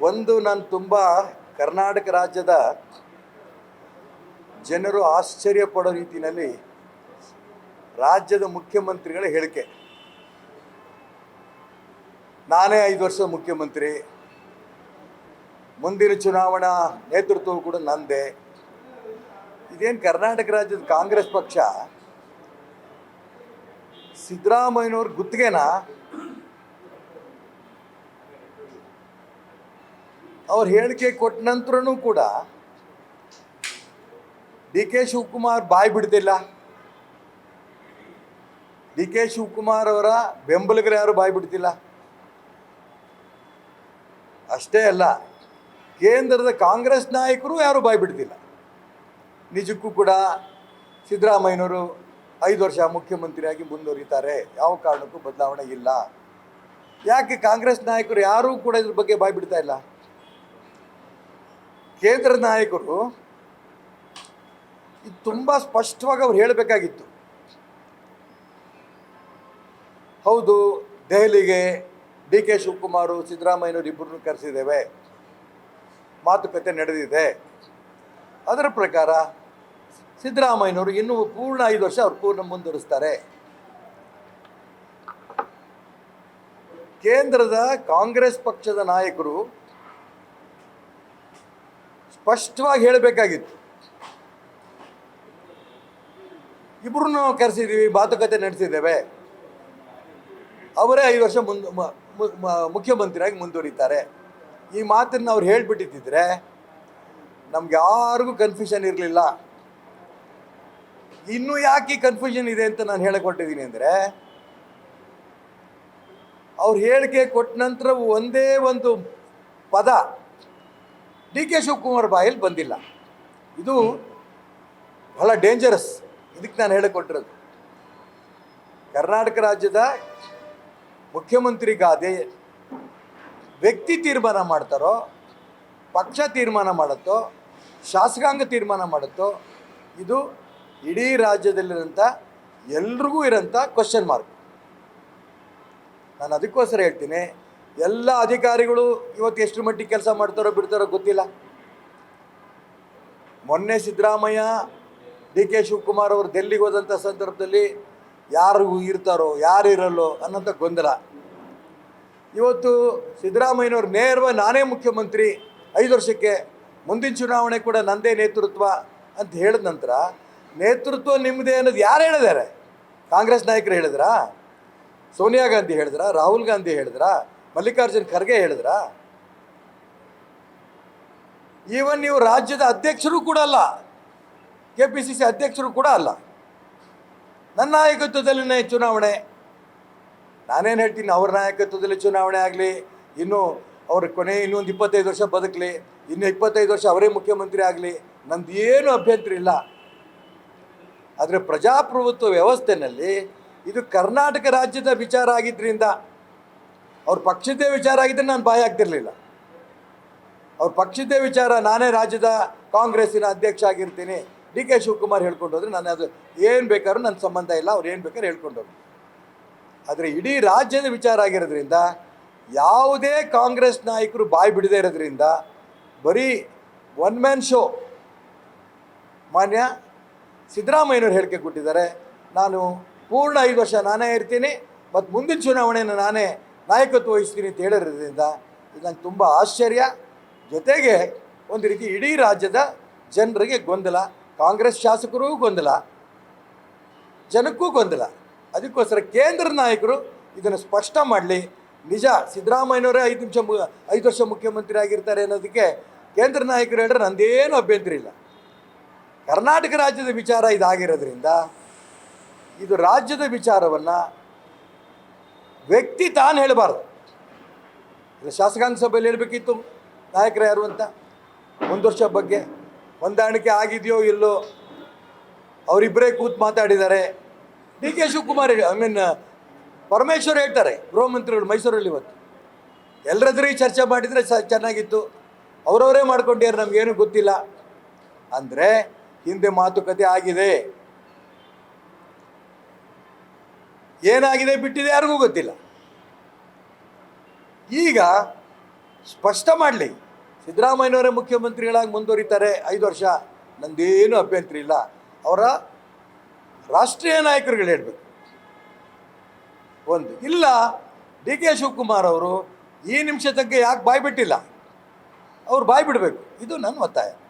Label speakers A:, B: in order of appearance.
A: ಒಂದು ನಾನು ತುಂಬ ಕರ್ನಾಟಕ ರಾಜ್ಯದ ಜನರು ಆಶ್ಚರ್ಯ ಪಡೋ ರೀತಿಯಲ್ಲಿ ರಾಜ್ಯದ ಮುಖ್ಯಮಂತ್ರಿಗಳ ಹೇಳಿಕೆ. ನಾನೇ ಐದು ವರ್ಷ ಮುಖ್ಯಮಂತ್ರಿ. ಮುಂದಿನ ಚುನಾವಣಾ ನೇತೃತ್ವವು ಕೂಡ ನಂದೇ. ಇದೇನು ಕರ್ನಾಟಕ ರಾಜ್ಯದ ಕಾಂಗ್ರೆಸ್ ಪಕ್ಷ? ಸಿದ್ದರಾಮಯ್ಯನವ್ರ ಗುತ್ತಿಗೆನಾ? ಅವ್ರು ಹೇಳಿಕೆ ಕೊಟ್ಟ ನಂತರನೂ ಕೂಡ ಡಿ ಕೆ ಶಿವಕುಮಾರ್ ಬಾಯಿ ಬಿಡ್ತಿಲ್ಲ. ಡಿ ಕೆ ಶಿವಕುಮಾರ್ ಅವರ ಬೆಂಬಲಿಗರು ಯಾರು ಬಾಯಿ ಬಿಡ್ತಿಲ್ಲ. ಅಷ್ಟೇ ಅಲ್ಲ, ಕೇಂದ್ರದ ಕಾಂಗ್ರೆಸ್ ನಾಯಕರು ಯಾರು ಬಾಯಿ ಬಿಡ್ತಿಲ್ಲ. ನಿಜಕ್ಕೂ ಕೂಡ ಸಿದ್ದರಾಮಯ್ಯನವರು ಐದು ವರ್ಷ ಮುಖ್ಯಮಂತ್ರಿಯಾಗಿ ಮುಂದುವರಿತಾರೆ. ಯಾವ ಕಾರಣಕ್ಕೂ ಬದಲಾವಣೆ ಇಲ್ಲ. ಯಾಕೆ ಕಾಂಗ್ರೆಸ್ ನಾಯಕರು ಯಾರೂ ಕೂಡ ಇದ್ರ ಬಗ್ಗೆ ಬಾಯಿ ಬಿಡ್ತಾ ಇಲ್ಲ? ಕೇಂದ್ರ ನಾಯಕರು ಇದು ತುಂಬ ಸ್ಪಷ್ಟವಾಗಿ ಅವ್ರು ಹೇಳಬೇಕಾಗಿತ್ತು. ಹೌದು, ದೆಹಲಿಗೆ ಡಿ ಕೆ ಶಿವಕುಮಾರು, ಸಿದ್ದರಾಮಯ್ಯನವರು ಇಬ್ಬರನ್ನು ಕರೆಸಿದ್ದೇವೆ. ಮಾತುಕತೆ ನಡೆದಿದೆ. ಅದರ ಪ್ರಕಾರ ಸಿದ್ದರಾಮಯ್ಯನವರು ಇನ್ನೂ ಪೂರ್ಣ ಐದು ವರ್ಷ ಅವ್ರು ಪೂರ್ಣ ಮುಂದುವರಿಸ್ತಾರೆ. ಕೇಂದ್ರದ ಕಾಂಗ್ರೆಸ್ ಪಕ್ಷದ ನಾಯಕರು ಸ್ಪಷ್ಟವಾಗಿ ಹೇಳಬೇಕಾಗಿತ್ತು. ಇಬ್ಬರನ್ನು ಕರೆಸಿದ್ದೀವಿ ಮಾತುಕತೆ ನಡೆಸಿದ್ದೇವೆ. ಅವರೇ ಐದು ವರ್ಷ ಮುಂದೆ ಮುಖ್ಯಮಂತ್ರಿಯಾಗಿ ಮುಂದುವರಿತಾರೆ. ಈ ಮಾತನ್ನು ಅವ್ರು ಹೇಳಿಬಿಟ್ಟಿದ್ದರೆ ನಮ್ಗೆ ಯಾರಿಗೂ ಕನ್ಫ್ಯೂಷನ್ ಇರಲಿಲ್ಲ. ಇನ್ನೂ ಯಾಕೆ ಕನ್ಫ್ಯೂಷನ್ ಇದೆ ಅಂತ ನಾನು ಹೇಳಿಕೊಟ್ಟಿದ್ದೀನಿ ಅಂದರೆ, ಅವ್ರು ಹೇಳಿಕೆ ಕೊಟ್ಟ ನಂತರ ಒಂದೇ ಒಂದು ಪದ ಡಿ ಕೆ ಶಿವಕುಮಾರ್ ಬಾಯಲ್ಲಿ ಬಂದಿಲ್ಲ. ಇದು ಬಹಳ ಡೇಂಜರಸ್ ಇದಕ್ಕೆ ನಾನು ಹೇಳಿಕೊಟ್ಟಿರೋದು. ಕರ್ನಾಟಕ ರಾಜ್ಯದ ಮುಖ್ಯಮಂತ್ರಿ ಗಾದೆ ವ್ಯಕ್ತಿ ತೀರ್ಮಾನ ಮಾಡ್ತಾರೋ, ಪಕ್ಷ ತೀರ್ಮಾನ ಮಾಡುತ್ತೋ, ಶಾಸಕಾಂಗ ತೀರ್ಮಾನ ಮಾಡುತ್ತೋ, ಇದು ಇಡೀ ರಾಜ್ಯದಲ್ಲಿರೋಂಥ ಎಲ್ರಿಗೂ ಇರೋಂಥ ಕ್ವಶನ್ ಮಾರ್ಕ್ ನಾನು ಅದಕ್ಕೋಸ್ಕರ ಹೇಳ್ತೀನಿ ಎಲ್ಲ ಅಧಿಕಾರಿಗಳು ಇವತ್ತು ಎಷ್ಟು ಮಟ್ಟಿಗೆ ಕೆಲಸ ಮಾಡ್ತಾರೋ ಬಿಡ್ತಾರೋ ಗೊತ್ತಿಲ್ಲ. ಮೊನ್ನೆ ಸಿದ್ದರಾಮಯ್ಯ, ಡಿ ಕೆ ಶಿವಕುಮಾರ್ ಅವರು ಡೆಲ್ಲಿಗೆ ಹೋದಂಥ ಸಂದರ್ಭದಲ್ಲಿ ಯಾರು ಇರ್ತಾರೋ ಯಾರು ಇರಲ್ಲೋ ಅನ್ನೋಂಥ ಗೊಂದಲ. ಇವತ್ತು ಸಿದ್ದರಾಮಯ್ಯನವ್ರು ನೇರವಾಗಿ ನಾನೇ ಮುಖ್ಯಮಂತ್ರಿ, ಐದು ವರ್ಷಕ್ಕೆ ಮುಂದಿನ ಚುನಾವಣೆ ಕೂಡ ನಂದೇ ನೇತೃತ್ವ ಅಂತ ಹೇಳಿದ ನಂತರ ನೇತೃತ್ವ ನಿಮ್ಮದೇ ಅನ್ನೋದು ಯಾರು ಹೇಳಿದ್ದಾರೆ? ಕಾಂಗ್ರೆಸ್ ನಾಯಕರು ಹೇಳಿದ್ರಾ? ಸೋನಿಯಾ ಗಾಂಧಿ ಹೇಳಿದ್ರಾ? ರಾಹುಲ್ ಗಾಂಧಿ ಹೇಳಿದ್ರ? ಮಲ್ಲಿಕಾರ್ಜುನ್ ಖರ್ಗೆ ಹೇಳಿದ್ರ? ಈವನ್ ನೀವು ರಾಜ್ಯದ ಅಧ್ಯಕ್ಷರು ಕೂಡ ಅಲ್ಲ ಕೆ ಪಿ ಸಿ ಸಿ ಅಧ್ಯಕ್ಷರು ಕೂಡ ಅಲ್ಲ. ನನ್ನ ನಾಯಕತ್ವದಲ್ಲಿನೇ ಚುನಾವಣೆ, ನಾನೇನು ಹೇಳ್ತೀನಿ, ಅವ್ರ ನಾಯಕತ್ವದಲ್ಲಿ ಚುನಾವಣೆ ಆಗಲಿ, ಇನ್ನು ಅವ್ರ ಕೊನೆ ಇನ್ನೊಂದು ಇಪ್ಪತ್ತೈದು ವರ್ಷ ಬದುಕಲಿ, ಇನ್ನು ಇಪ್ಪತ್ತೈದು ವರ್ಷ ಅವರೇ ಮುಖ್ಯಮಂತ್ರಿ ಆಗಲಿ, ನಂದು ಏನು ಅಭ್ಯಂತರ ಇಲ್ಲ. ಆದರೆ ಪ್ರಜಾಪ್ರಭುತ್ವ ವ್ಯವಸ್ಥೆಯಲ್ಲಿ ಇದು ಕರ್ನಾಟಕ ರಾಜ್ಯದ ವಿಚಾರ ಆಗಿದ್ದರಿಂದ ಅವ್ರ ಪಕ್ಷದ್ದೇ ವಿಚಾರ ಆಗಿದ್ದರೆ ನಾನು ಬಾಯಿ ಆಗ್ತಿರ್ಲಿಲ್ಲ ಅವ್ರ ಪಕ್ಷದ್ದೇ ವಿಚಾರ, ನಾನೇ ರಾಜ್ಯದ ಕಾಂಗ್ರೆಸ್ಸಿನ ಅಧ್ಯಕ್ಷ ಆಗಿರ್ತೀನಿ. ಡಿ ಕೆ ಶಿವಕುಮಾರ್ ಹೇಳ್ಕೊಂಡು ಹೋದ್ರೆ ನಾನು ಅದು ಏನು ಬೇಕಾದ್ರೂ ನನ್ನ ಸಂಬಂಧ ಇಲ್ಲ, ಅವ್ರು ಏನು ಬೇಕಾದ್ರೂ ಹೇಳ್ಕೊಂಡು ಹೋಗಿ ಆದರೆ ಇಡೀ ರಾಜ್ಯದ ವಿಚಾರ ಆಗಿರೋದ್ರಿಂದ, ಯಾವುದೇ ಕಾಂಗ್ರೆಸ್ ನಾಯಕರು ಬಾಯಿ ಬಿಡದೇ ಇರೋದ್ರಿಂದ, ಬರೀ ಒನ್ ಮ್ಯಾನ್ ಶೋ ಮಾನ್ಯ ಸಿದ್ದರಾಮಯ್ಯನವ್ರು ಹೇಳಿಕೆ ಕೊಟ್ಟಿದ್ದಾರೆ. ನಾನು ಪೂರ್ಣ ಐದು ವರ್ಷ ನಾನೇ ಇರ್ತೀನಿ, ಮತ್ತು ಮುಂದಿನ ಚುನಾವಣೆಯನ್ನು ನಾನೇ ನಾಯಕತ್ವ ವಹಿಸ್ತೀನಿ ಅಂತ ಹೇಳಿರೋದ್ರಿಂದ ಇದು ನಂಗೆ ತುಂಬ ಆಶ್ಚರ್ಯ. ಜೊತೆಗೆ ಒಂದು ರೀತಿ ಇಡೀ ರಾಜ್ಯದ ಜನರಿಗೆ ಗೊಂದಲ, ಕಾಂಗ್ರೆಸ್ ಶಾಸಕರೂ ಗೊಂದಲ, ಜನಕ್ಕೂ ಗೊಂದಲ. ಅದಕ್ಕೋಸ್ಕರ ಕೇಂದ್ರ ನಾಯಕರು ಇದನ್ನು ಸ್ಪಷ್ಟ ಮಾಡಲಿ. ನಿಜ, ಸಿದ್ದರಾಮಯ್ಯನವರೇ ಐದು ನಿಮಿಷ ಮು, ಐದು ವರ್ಷ ಮುಖ್ಯಮಂತ್ರಿ ಆಗಿರ್ತಾರೆ ಅನ್ನೋದಕ್ಕೆ ಕೇಂದ್ರ ನಾಯಕರು ಹೇಳಿದ್ರೆ ನಂದೇನು ಅಭ್ಯಂತರ ಇಲ್ಲ. ಕರ್ನಾಟಕ ರಾಜ್ಯದ ವಿಚಾರ ಇದಾಗಿರೋದ್ರಿಂದ ಇದು ರಾಜ್ಯದ ವಿಚಾರವನ್ನು ವ್ಯಕ್ತಿ ತಾನು ಹೇಳಬಾರ್ದು. ಇದು ಶಾಸಕಾಂಗ ಸಭೆಯಲ್ಲಿ ಹೇಳಬೇಕಿತ್ತು, ನಾಯಕರು ಯಾರು ಅಂತ. ಒಂದು ವರ್ಷ ಬಗ್ಗೆ ಹೊಂದಾಣಿಕೆ ಆಗಿದೆಯೋ ಇಲ್ಲೋ ಅವರಿಬ್ಬರೇ ಕೂತು ಮಾತಾಡಿದ್ದಾರೆ. D K Shivakumar I mean Parameshwar ಹೇಳ್ತಾರೆ, ಗೃಹ ಮಂತ್ರಿಗಳು ಮೈಸೂರಲ್ಲಿ ಇವತ್ತು. ಎಲ್ಲರದ್ರೂ ಈ ಚರ್ಚೆ ಮಾಡಿದರೆ ಸ ಚೆನ್ನಾಗಿತ್ತು. ಅವರವರೇ ಮಾಡ್ಕೊಂಡಿದ್ದಾರೆ, ನಮಗೇನು ಗೊತ್ತಿಲ್ಲ. ಅಂದರೆ ಹಿಂದೆ ಮಾತುಕತೆ ಆಗಿದೆ. ಏನಾಗಿದೆ ಬಿಟ್ಟಿದೆ ಯಾರಿಗೂ ಗೊತ್ತಿಲ್ಲ. ಈಗ ಸ್ಪಷ್ಟ ಮಾಡಲಿ. ಸಿದ್ದರಾಮಯ್ಯನವರೇ ಮುಖ್ಯಮಂತ್ರಿಗಳಾಗಿ ಮುಂದುವರಿತಾರೆ, ಐದು ವರ್ಷ. ನಂದೇನು ಅಭ್ಯಂತರ ಇಲ್ಲ. ಅವರ ರಾಷ್ಟ್ರೀಯ ನಾಯಕರುಗಳು ಹೇಳಬೇಕು. ಒಂದು, ಇಲ್ಲ, ಡಿ ಕೆ ಶಿವಕುಮಾರ್ ಅವರು ಈ ನಿಮಿಷ ತಗ್ಗೆ ಯಾಕೆ ಬಾಯ್ಬಿಟ್ಟಿಲ್ಲ? ಅವ್ರು ಬಾಯ್ ಬಿಡಬೇಕು ಇದು ನನ್ನ ಒತ್ತಾಯ.